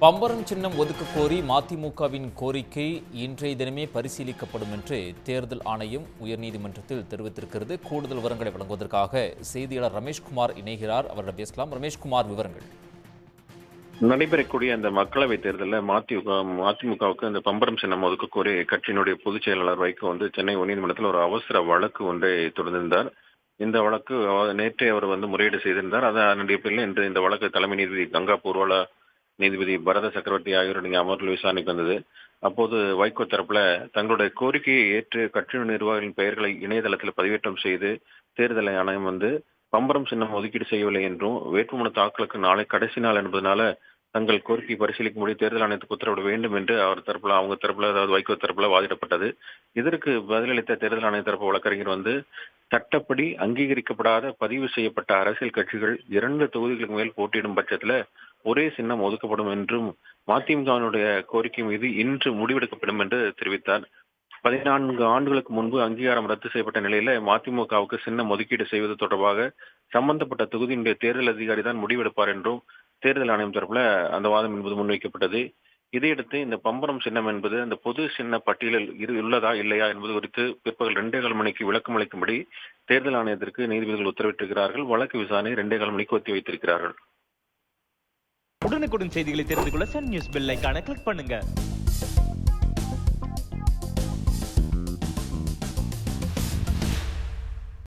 பம்பரம் சின்னம் ஒதுக்க கோரி மதிமுகவின் கோரிக்கை இன்றைய தினமே பரிசீலிக்கப்படும் என்று தேர்தல் ஆணையம் உயர்நீதிமன்றத்தில் தெரிவித்திருக்கிறது. கூடுதல் விவரங்களை வழங்குவதற்காக செய்தியாளர் ரமேஷ்குமார் இணைகிறார். அவரிடம் பேசலாம். ரமேஷ்குமார் விவரங்கள். நடைபெறக்கூடிய அந்த மக்களவைத் தேர்தலில் மதிமுக மதிமுகவுக்கு அந்த பம்பரம் சின்னம் ஒதுக்க கோரி கட்சியினுடைய பொதுச் செயலாளர் வைகோ வந்து சென்னை உயர்நீதிமன்றத்தில் ஒரு அவசர வழக்கு ஒன்றை தொடர்ந்திருந்தார் இந்த வழக்கு நேற்றே அவர் வந்து முறையீடு செய்திருந்தார். அதனுடைய பேரில் இன்று இந்த வழக்கு தலைமை நீதிபதி கங்கா பூர்வாலா நீதிபதி பரத சக்கரவர்த்தி ஆகியோருடைய அமர்வில் விசாரணைக்கு வந்தது. அப்போது வைகோ தரப்புல தங்களுடைய கோரிக்கையை ஏற்று கட்சி நிர்வாகிகளின் பெயர்களை இணையதளத்தில் பதிவேற்றம் செய்து தேர்தல் ஆணையம் வந்து பம்பரம் சின்னம் ஒதுக்கீடு செய்யவில்லை என்றும் வேட்புமனு தாக்கலுக்கு நாளை கடைசி நாள் என்பதனால தங்கள் கோரிக்கை பரிசீலிக்கும்படி தேர்தல் ஆணையத்துக்கு உத்தரவிட வேண்டும் என்று அவர் தரப்புல அவங்க தரப்புல அதாவது வைகோ தரப்புல வாதிடப்பட்டது. இதற்கு பதிலளித்த தேர்தல் ஆணைய தரப்பு வழக்கறிஞர் வந்து சட்டப்படி அங்கீகரிக்கப்படாத பதிவு செய்யப்பட்ட அரசியல் கட்சிகள் இரண்டு தொகுதிகளுக்கு மேல் போட்டியிடும் பட்சத்துல ஒரே சின்னம் ஒதுக்கப்படும் என்றும் மதிமுகவினுடைய கோரிக்கை மீது இன்று முடிவெடுக்கப்படும் என்று தெரிவித்தார். பதினான்கு ஆண்டுகளுக்கு முன்பு அங்கீகாரம் ரத்து செய்யப்பட்ட நிலையில மதிமுகவுக்கு சின்னம் ஒதுக்கீடு செய்வது தொடர்பாக சம்பந்தப்பட்ட தொகுதியினுடைய தேர்தல் அதிகாரி தான் முடிவெடுப்பார் என்றும் தேர்தல் ஆணையம் தரப்புல அந்த வாதம் என்பது முன்வைக்கப்பட்டது. இதையடுத்து இந்த பம்பரம் சின்னம் என்பது அந்த பொது சின்ன பட்டியலில் இரு உள்ளதா இல்லையா என்பது குறித்து பிற்பகல் ரெண்டே கால் மணிக்கு விளக்கம் அளிக்கும்படி தேர்தல் ஆணையத்திற்கு நீதிபதிகள் உத்தரவிட்டிருக்கிறார்கள். வழக்கு விசாரணை ரெண்டே கால் மணிக்கு ஒத்தி வைத்திருக்கிறார்கள். உடனுக்குடன் செய்திகளை தெரிந்து கொள்ள சன் நியூஸ் பெல் கிளிக் பண்ணுங்க.